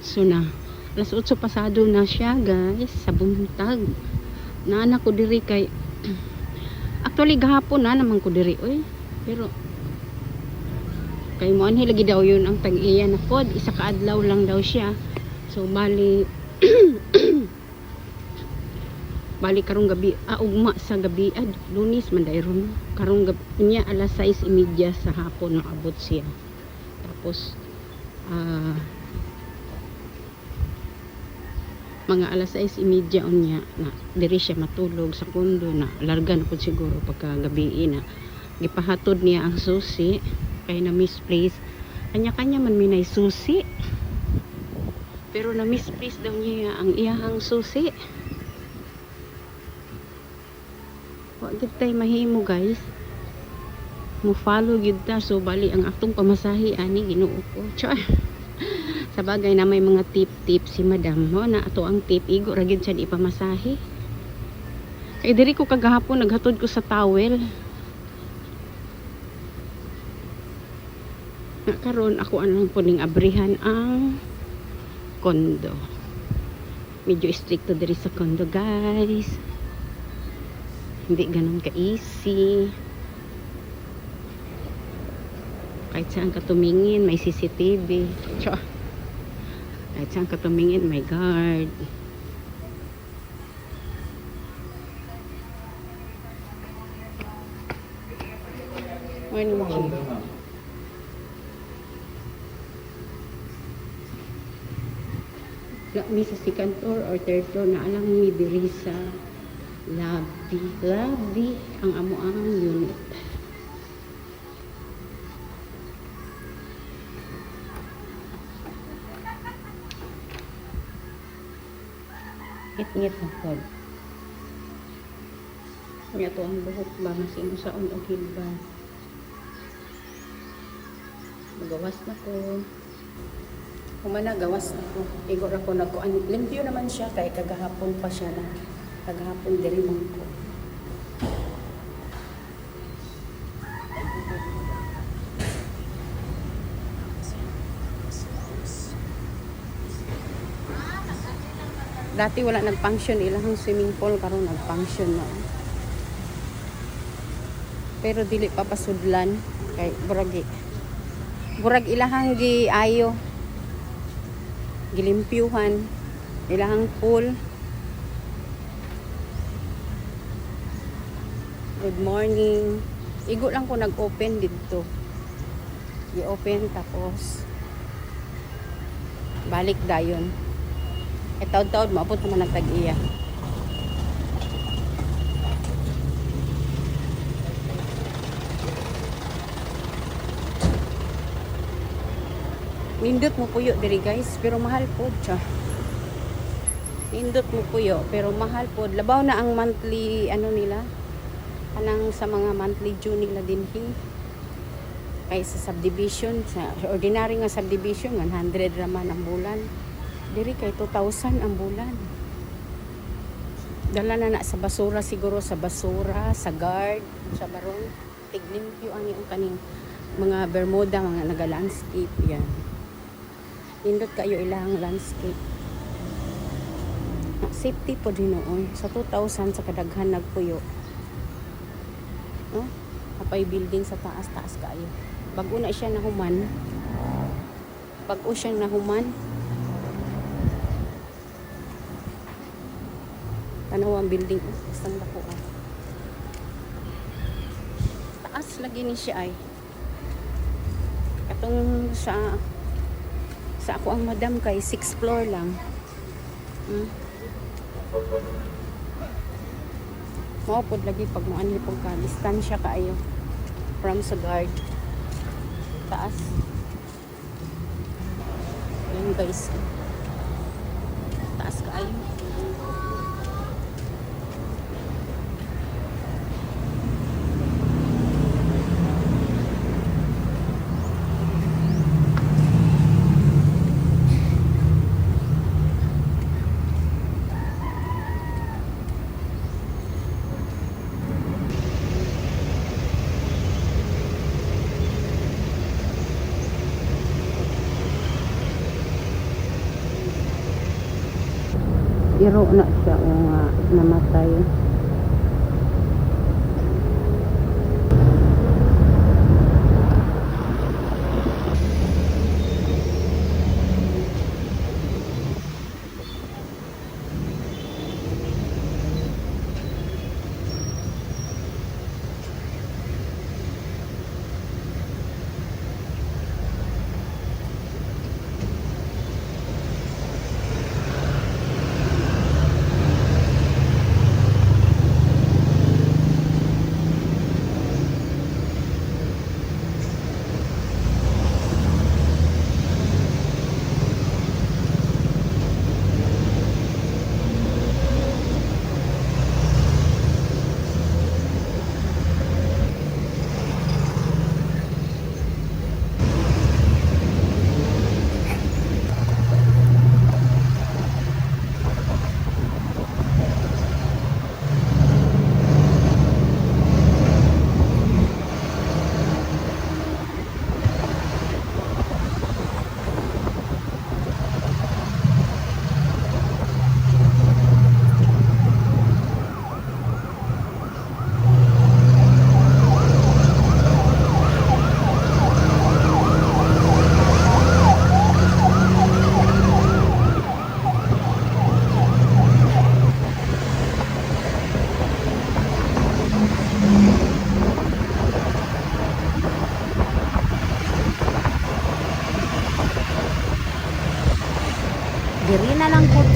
8 na. Alas 8 pasado na siya, guys, sa buntag. Naana ko diri kay Actually gahapon na naman ko diri, oy. Pero kay mo anhi lagi daw yun ang tag-iya na pod, isa ka adlaw lang daw siya. So bali bali karong gabi ah, ugma sa gabi ad lunis man dayron karong gabi niya alas 6:30 sa hapon naabot siya tapos ah mga alas 6:30 unya na diri siya matulog sa kundo na larga na pud siguro pagka gabi na gipahatod niya ang susi kay na misplace kanya-kanya man minay susi. Pero na misplace daw niya ang iyahang susi. Wa gid tay mahimo guys. Mo follow gid ta so bali ang atong pamasahe ani Ginoo ko. Char sa bagay na may mga tip tip si madam mo na ato ang tip igo ra gid siya di pamasahe kay diri ko kagahapon naghatod ko sa towel. Karon ako anong puning abrihan ang kondo. Medyo stricto diri sa kondo guys. Hindi ganun ka easy kahit saan ka tumingin may CCTV Tsaka, kahit saan ka tumingin may guard morning morning La, mi sa second floor or third floor na alang mi diri sa lobby lobby ang amo ang unit ngit-ngit na pod kaya to ang buhok ba masino sa og hilba magawas na ko Humana gawas ako. Igo ra ko nagkuan. Limpyo naman siya kay kagahapon pa siya na. Kagahapon diri man ko. Dati wala nag-function ilang swimming pool karon nag-function na. Pero dili pa pasudlan kay burag burag ilahang gi ayo gilimpyuhan ilahang pool. Good morning. Igo lang ko nag-open dito i-open tapos balik dayon e taod-taod maabot naman nagtag-iya Nindot mo puyo diri guys, pero mahal po siya. Nindot mo puyo, pero mahal po. Labaw na ang monthly ano nila. Kanang sa mga monthly due nila dinhi. Kay sa subdivision, sa ordinary nga subdivision 100 raman ang bulan. Diri kay 2,000 ang bulan. Dala na na sa basura siguro sa basura, sa guard, sa barong. Tiglimpyo ang yung kaning mga bermuda, mga naga-landscape yan. Indot kayo ilang landscape. Na, safety po din noon. Sa 2,000 sa kadaghan nagpuyo. No? apay building sa taas taas kayo. Bago na siya nahuman. Bago siyang nahuman tanaw ang building? Basta dako ah. taas lagi ni siya ay. Katong sa sa ako ang madam kay 6 floor lang. Hmm. maupod lagi pag maanli pag ka distansya kaayo from sa guard. Taas. Yun guys. Taas kaayo iro na siya o nga namatay. Lang po